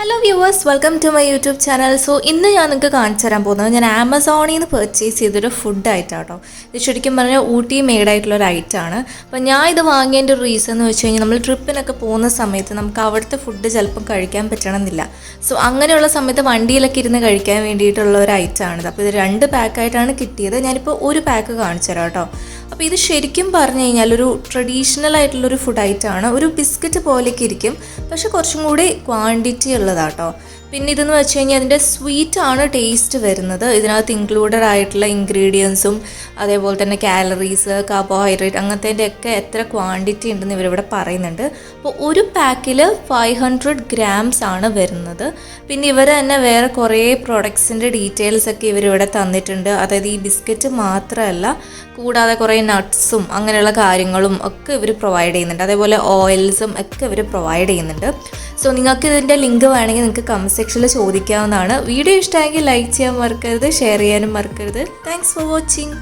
Hello viewers welcome to my YouTube channel so ഇന്ന് ഞാൻ നിങ്ങൾക്ക് കാണിച്ചു തരാൻ പോകുന്നത് ഞാൻ ആമസോണിൽ നിന്ന് പർച്ചേസ് ചെയ്തൊരു ഫുഡ് കേട്ടോ ഇത് ശരിക്കും പറഞ്ഞാൽ ഊട്ടി മെയ്ഡ് ആയിട്ടുള്ള ഒരു ഐറ്റമാണ് അപ്പോൾ ഞാൻ ഇത് വാങ്ങിയതിന്റെ ഒരു റീസൺ എന്ന് വെച്ച് കഴിഞ്ഞാൽ നമ്മൾ ട്രിപ്പിനൊക്കെ പോകുന്ന സമയത്ത് നമുക്ക് അവിടുത്തെ ഫുഡ് ചിലപ്പം കഴിക്കാൻ പറ്റണമെന്നില്ല. സോ അങ്ങനെയുള്ള സമയത്ത് വണ്ടിയിലൊക്കെ ഇരുന്ന് കഴിക്കാൻ വേണ്ടിയിട്ടുള്ള ഒരു ഐറ്റമാണിത് അപ്പോൾ ഇത് രണ്ട് പാക്കായിട്ടാണ് കിട്ടിയത്. ഞാനിപ്പോൾ ഒരു പാക്ക് കാണിച്ചു തരാം കേട്ടോ. അപ്പോൾ ഇത് ശരിക്കും പറഞ്ഞു കഴിഞ്ഞാൽ ഒരു ട്രഡീഷണൽ ആയിട്ടുള്ളൊരു ഫുഡ് ഐറ്റമാണ് ഒരു ബിസ്ക്കറ്റ് പോലെയൊക്കെ ഇരിക്കും. പക്ഷേ കുറച്ചും കൂടി ക്വാണ്ടിറ്റി ഉള്ളതാട്ടോ. പിന്നെ ഇതെന്ന് വെച്ച് കഴിഞ്ഞാൽ അതിന്റെ സ്വീറ്റ് ആണ് ടേസ്റ്റ് വരുന്നത്. ഇതിനകത്ത് ഇൻക്ലൂഡഡ് ആയിട്ടുള്ള ഇൻഗ്രീഡിയൻസും അതേപോലെ തന്നെ കാലറീസ് കാർബോഹൈഡ്രേറ്റ് അങ്ങനത്തെ ഒക്കെ എത്ര ക്വാണ്ടിറ്റി ഉണ്ടെന്ന് ഇവരിവിടെ പറയുന്നുണ്ട്. അപ്പോൾ ഒരു പാക്കിൽ ഫൈവ് ഹൺഡ്രഡ് ഗ്രാംസ് ആണ് വരുന്നത്. പിന്നെ ഇവർ തന്നെ വേറെ കുറേ പ്രൊഡക്ട്സിന്റെ ഡീറ്റെയിൽസ് ഒക്കെ ഇവരിവിടെ തന്നിട്ടുണ്ട്. അതായത് ഈ ബിസ്ക്കറ്റ് മാത്രമല്ല കൂടാതെ കുറേ നട്ട്സും അങ്ങനെയുള്ള കാര്യങ്ങളും ഒക്കെ ഇവർ പ്രൊവൈഡ് ചെയ്യുന്നുണ്ട്. അതേപോലെ ഓയിൽസും ഒക്കെ ഇവർ പ്രൊവൈഡ് ചെയ്യുന്നുണ്ട്. സോ നിങ്ങൾക്ക് ഇതിന്റെ ലിങ്ക് വേണമെങ്കിൽ നിങ്ങൾക്ക് കമന്റ് സെക്ഷനിൽ ചോദിക്കാവുന്നതാണ്. വീഡിയോ ഇഷ്ടമായെങ്കിൽ ലൈക്ക് ചെയ്യാൻ മറക്കരുത് ഷെയർ ചെയ്യാനും മറക്കരുത്. Thanks for watching